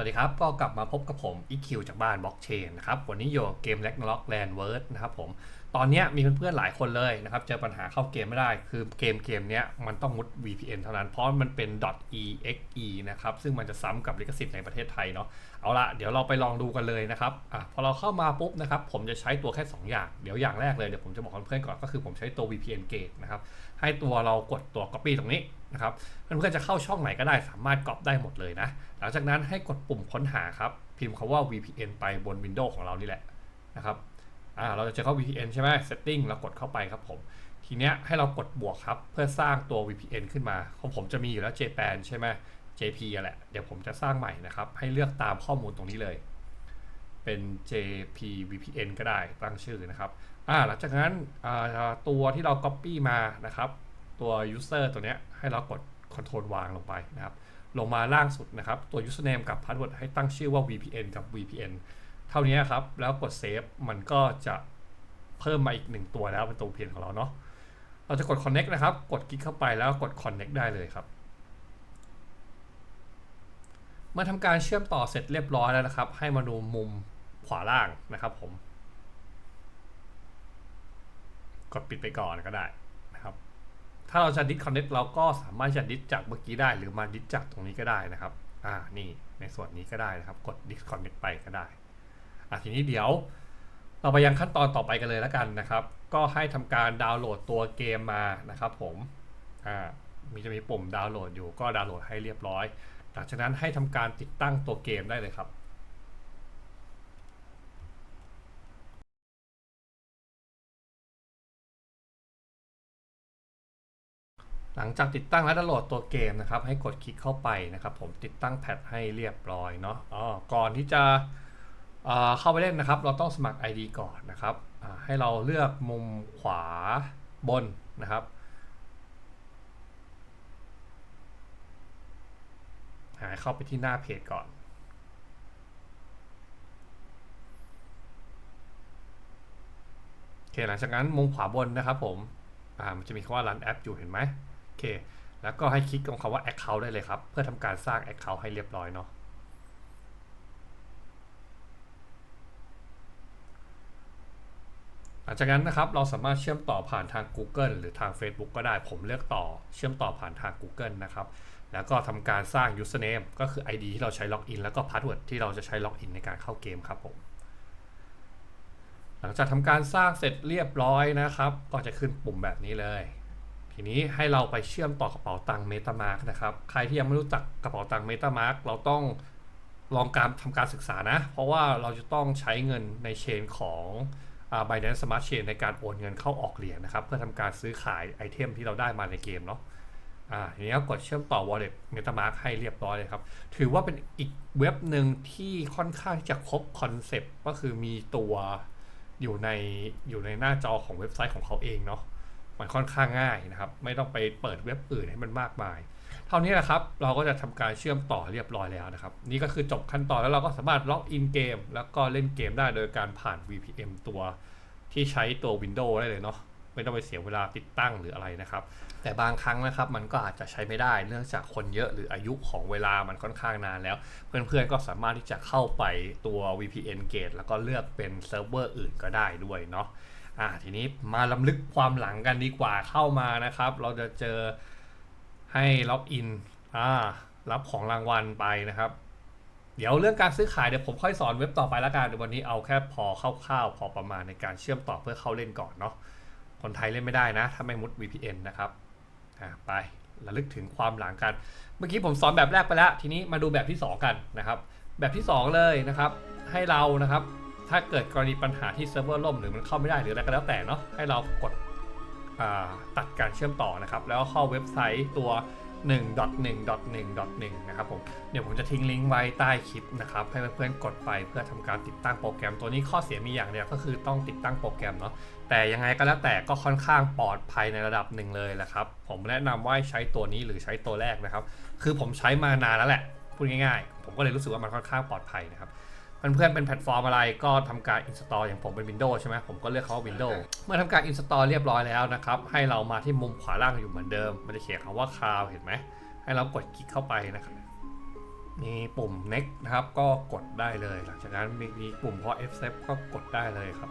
วัสดีครับ ก็กลับมาพบกับผม EQ จากบ้านบล็อกเชนนะครับ วันนี้อยู่กับเกม l a g n a r o k Land w o r d นะครับผม ตอนนี้มีเพื่อนๆหลายคนเลยนะครับ เจอปัญหาเข้าเกมไม่ได้ คือเกมเกมเนี้ยมันต้องมุด VPN เท่านั้น เพราะมันเป็น .exe นะครับ ซึ่งมันจะซ้ำกับลิขสิทธิ์ในประเทศไทยเนาะ เอาละเดี๋ยวเราไปลองดูกันเลยนะครับอะพอเราเข้ามาปุ๊บนะครับ ผมจะใช้ตัวแค่ 2 อย่าง เดี๋ยวอย่างแรกเลย เดี๋ยวผมจะบอกเพื่อนๆก่อน ก็คือผมใช้ตัว VPN Gate นะครับ ให้ตัวเรากดตัว Copy ตรงนี้นะครับ เพื่อนๆจะเข้าช่องไหนก็ได้ สามารถก๊อปได้หมดเลยนะ หลังจากนั้นให้กดปุ่มค้นหาครับ พิมพ์คาว่า VPN ไปบน Windows ของเรานี่แหละนะครับ อ่าเราจะเข้า VPN ใช่ไหม Setting เรากดเข้าไปครับผม ทีเนี้ยให้เรากดบวกครับ เพื่อสร้างตัว VPN ขึ้นมาของผมจะมีอยู่แล้ว JPAN ใช่ไหม JP อะแหละ เดี๋ยวผมจะสร้างใหม่นะครับ ให้เลือกตามข้อมูลตรงนี้เลย เป็น JP VPN ก็ได้ตั้งชื่อนะครับ อ่าหลังจากนั้นอ่าตัวที่เรา Copy มานะครับ ตัว User ตัวเนี้ยให้เรากด control วางลงไปนะครับ ลงมาล่างสุดนะครับ ตัว username กับ password ให้ตั้งชื่อว่า VPN กับ VPN เท่านี้ครับ แล้วกด save มันก็จะเพิ่มมาอีกหนึ่งตัวแล้วเป็นตัว VPN ของเราเนาะเราจะกด connect นะครับ กดคลิกเข้าไปแล้วกด connect ได้เลยครับเมื่อทำการเชื่อมต่อเสร็จเรียบร้อยแล้วนะครับ ให้มาดูมุมขวาล่างนะครับผม กดปิดไปก่อนก็ได้นะครับ ถ้าเราจะดิสคอนเน c t เราก็สามารถจะดิสจากเมื่อกี้ได้ หรือมาดิสจากตรงนี้ก็ได้นะครับ อ่านี่ในส่วนนี้ก็ได้นะครับ กด disconnect ไปก็ได้ อะทีนี้เดี๋ยว เราไปยังขั้นตอนต่อไปกันเลยแล้วกันนะครับ ก็ให้ทำการดาวน์โหลดตัวเกมมานะครับผมอ่ามีจะมีปุ่มดาวน์โหลดอยู่ก็ดาวน์โหลดให้เรียบร้อยหลังจากนั้นให้ทำการติดตั้งตัวเกมได้เลยครับหลังจากติดตั้งและดาวน์โหลดตัวเกมนะครับ ให้กดคลิกเข้าไปนะครับ ผมติดตั้งแพทให้เรียบร้อยเนาะอ๋อก่อนที่จะ เข้าไปเล่นนะครับ เราต้องสมัคร ID ก่อนนะครับ ให้เราเลือกมุมขวาบนนะครับหาเข้าไปที่หน้าเพจก่อน โอเค หลังจากนั้นมุมขวาบนนะครับผม อ่า มันจะมีคำว่า run app อยู่เห็นไหมโอเค แล้วก็ให้คลิกตรงคำว่า account ได้เลยครับ เพื่อทำการสร้าง account ให้เรียบร้อยเนาะ ลังจากนั้นนะครับเราสามารถเชื่อมต่อผ่านทาง Google หรือทาง Facebook ก็ได้ผมเลือกต่อเชื่อมต่อผ่านทาง Google นะครับแล้วก็ทำการสร้าง username ก็คือ ID ที่เราใช้ล็อกอินแล้วก็ password ที่เราจะใช้ล็อกอินในการเข้าเกมครับผมหลังจากทำการสร้างเสร็จเรียบร้อยนะครับ ก็จะขึ้นปุ่มแบบนี้เลย ทีนี้ให้เราไปเชื่อมต่อกระเป๋าตังค์ MetaMask นะครับ ใครที่ยังไม่รู้จักกระเป๋าตังค์ MetaMask เราต้องลองการทำการศึกษานะ เพราะว่าเราจะต้องใช้เงินในเชนของ อ่า Binance Smart Chain ในการโอนเงินเข้าออกเหรียญนะครับ เพื่อทำการซื้อขายไอเทมที่เราได้มาในเกมเนาะอ่าทีนี้ก็กดเชื่อมต่อ wallet MetaMask ให้เรียบร้อยเลยครับ ถือว่าเป็นอีกเว็บหนึ่งที่ค่อนข้างที่จะครบคอนเซปต์ก็คือมีตัวอยู่ในอยู่ในหน้าจอของเว็บไซต์ของเขาเองเนาะ มันค่อนข้างง่ายนะครับ ไม่ต้องไปเปิดเว็บอื่นให้มันมากมาย เท่านี้แหละครับ เราก็จะทำการเชื่อมต่อเรียบร้อยแล้วนะครับ นี่ก็คือจบขั้นตอนแล้วเราก็สามารถล็อกอินเกม แล้วก็เล่นเกมได้โดยการผ่าน VPN ตัวที่ใช้ตัว Windows ได้เลยเนาะไม่ต้องไปเสียเวลาติดตั้งหรืออะไรนะครับ แต่บางครั้งนะครับมันก็อาจจะใช้ไม่ได้เนื่องจากคนเยอะหรืออายุของเวลามันค่อนข้างนานแล้ว เพื่อนๆก็สามารถที่จะเข้าไปตัว VPN Gate แล้วก็เลือกเป็นเซิร์ฟเวอร์อื่นก็ได้ด้วยเนาะ อ่าทีนี้มาล้ำลึกความหลังกันดีกว่าเข้ามานะครับ เราจะเจอให้ล็อกอินอ่ารับของรางวัลไปนะครับ เดี๋ยวเรื่องการซื้อขายเดี๋ยวผมค่อยสอนเว็บต่อไปแล้วกันเดี๋ยววันนี้เอาแค่พอคร่าวๆพอประมาณในการเชื่อมต่อเพื่อเข้าเล่นก่อนเนาะคนไทยเล่นไม่ได้นะ ถ้าไม่มุด VPN นะครับอะไประลึกถึงความหลังกัน เมื่อกี้ผมสอนแบบแรกไปแล้ว ทีนี้มาดูแบบที่ 2 กันนะครับ แบบที่ 2 เลยนะครับ ให้เรานะครับ ถ้าเกิดกรณีปัญหาที่เซิร์ฟเวอร์ล่มหรือมันเข้าไม่ได้หรืออะไรก็แล้วแต่เนาะให้เรากดาตัดการเชื่อมต่อนะครับ แล้วเข้าเว็บไซต์ตัว 1.1.1.1 นะครับผม เดี๋ยวผมจะทิ้งลิงก์ไว้ใต้คลิปนะครับ ให้เพื่อนๆกดไปเพื่อทำการติดตั้งโปรแกรมตัวนี้ข้อเสียมีอย่างเดียวก็คือต้องติดตั้งโปรแกรมเนาะ แต่ยังไงก็แล้วแต่ก็ค่อนข้างปลอดภัยในระดับหนึ่งเลยแหละครับ ผมแนะนำว่าให้ใช้ตัวนี้หรือใช้ตัวแรกนะครับ คือผมใช้มานานแล้วแหละ พูดง่ายๆ ผมก็เลยรู้สึกว่ามันค่อนข้างปลอดภัยนะครับ เพื่อนๆเป็นแพลตฟอร์มอะไรก็ทำการ install อย่างผมเป็น Windows ใช่ไหมผมก็เลือกเขาว่า Windows เมื่อทำการ install เรียบร้อยแล้วนะครับ ให้เรามาที่มุมขวาล่างอยู่เหมือนเดิม มันจะเขียนคำว่า cloud เห็นไหม ให้เรากดคลิกเข้าไปนะครับมีปุ่ม next นะครับ ก็กดได้เลย หลังจากนั้นมีมีปุ่มพอ f s e p ก็กดได้เลยครับ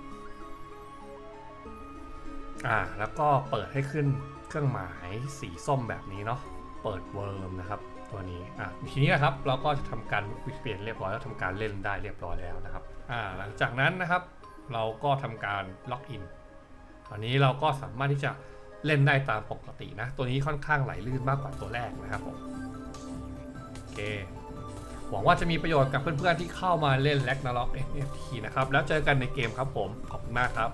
อ่าแล้วก็เปิดให้ขึ้นเครื่องหมายสีส้มแบบนี้เนาะเปิดเวิร์มนะครับ ตัวนี้อะทีนี้นะครับเราก็จะทำการเปลี่ยนเรียบร้อยแล้วทำการเล่นได้เรียบร้อยแล้วนะครับอ่าหลังจากนั้นนะครับ เราก็ทำการล็อกอินตอนนี้เราก็สามารถที่จะเล่นได้ตามปกตินะ ตัวนี้ค่อนข้างไหลลื่นมากกว่าตัวแรกนะครับผมโอเคหวังว่าจะมีประโยชน์กับเพื่อนๆที่เข้ามาเล่น Ragnarok NFT นะครับ แล้วเจอกันในเกมครับผม ขอบคุณมากครับ